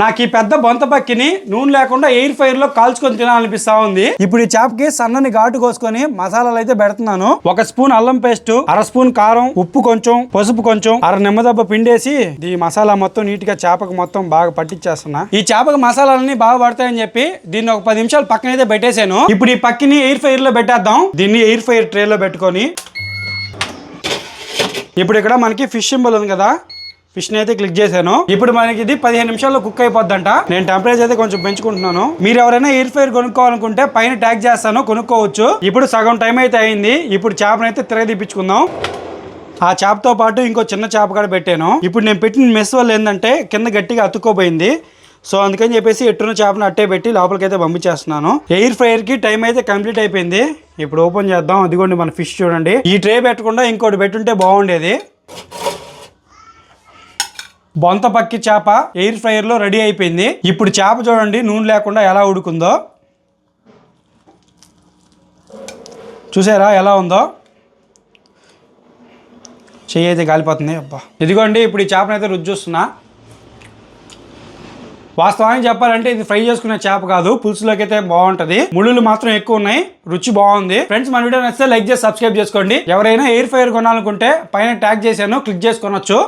నాకు ఈ పెద్ద బొంత పక్కిని నూనె లేకుండా ఎయిర్ ఫైర్లో కాల్చుకొని తినాలనిపిస్తా ఉంది. ఇప్పుడు ఈ చేపకి సన్నని ఘాటు కోసుకొని మసాలాలు అయితే పెడుతున్నాను. ఒక స్పూన్ అల్లం పేస్ట్ అర స్పూన్ కారం ఉప్పు కొంచెం పసుపు కొంచెం అర నిమ్మదబ్బ పిండేసి ఈ మసాలా మొత్తం నీట్గా చేపకు మొత్తం బాగా పట్టించేస్తున్నా ఈ చేపకు మసాలాలన్నీ బాగా పడతాయని చెప్పి దీన్ని ఒక పది నిమిషాలు పక్కన అయితే పెట్టేశాను. ఇప్పుడు ఈ పక్కిని ఎయిర్ ఫైర్లో పెట్టేద్దాం. దీన్ని ఎయిర్ ఫైర్ ట్రే లో పెట్టుకొని. ఇప్పుడు ఇక్కడ మనకి ఫిష్ సింబల్ ఉంది కదా. ఫిష్ని అయితే క్లిక్ చేశాను. ఇప్పుడు మనకి ఇది పదిహేను నిమిషాల్లో కుక్ అయిపోద్దంట. నేను టెంపరేచర్ అయితే కొంచెం పెంచుకుంటున్నాను. మీరు ఎవరైనా ఎయిర్ ఫైర్ కొనుక్కోవాలనుకుంటే పైన ట్యాగ్ చేస్తాను కొనుక్కోవచ్చు. ఇప్పుడు సగం టైం అయితే అయింది. ఇప్పుడు చేపను అయితే తిరగదీపించుకుందాం. ఆ చేపతో పాటు ఇంకో చిన్న చేప కూడా పెట్టాను. ఇప్పుడు నేను పెట్టిన మెస్ వల్ల ఏంటంటే కింద గట్టిగా అతుక్కోపోయింది సో అందుకని చెప్పేసి ఎట్టున చేపను అట్టే పెట్టి లోపలికైతే పంపించేస్తున్నాను. ఎయిర్ ఫ్రైయర్కి టైం అయితే కంప్లీట్ అయిపోయింది. ఇప్పుడు ఓపెన్ చేద్దాం. అదిగోండి మన ఫిష్ చూడండి. ఈ ట్రే పెట్టకుండా ఇంకోటి పెట్టుంటే బాగుండేది. బొంత పక్కి చేప ఎయిర్ ఫ్రైయర్లో రెడీ అయిపోయింది. ఇప్పుడు చేప చూడండి నూనె లేకుండా ఎలా ఉడుకుందో. చూసారా ఎలా ఉందో? చెయ్యి అయితే కాలిపోతుంది అబ్బా. ఇదిగోండి ఇప్పుడు ఈ చేపనైతే అయితే రుచి చూస్తున్నా. వాస్తవానికి చెప్పాలంటే ఇది ఫ్రై చేసుకునే చేప కాదు పులుసులోకి అయితే బాగుంటది. ముళ్ళులు మాత్రం ఎక్కువ ఉన్నాయి రుచి బాగుంది. ఫ్రెండ్స్ మన వీడియో నచ్చితే లైక్ చేసి సబ్స్క్రైబ్ చేసుకోండి. ఎవరైనా ఎయిర్ ఫైర్ కొనాలనుకుంటే పైన ట్యాగ్ చేశాను క్లిక్ చేసుకొనొచ్చు.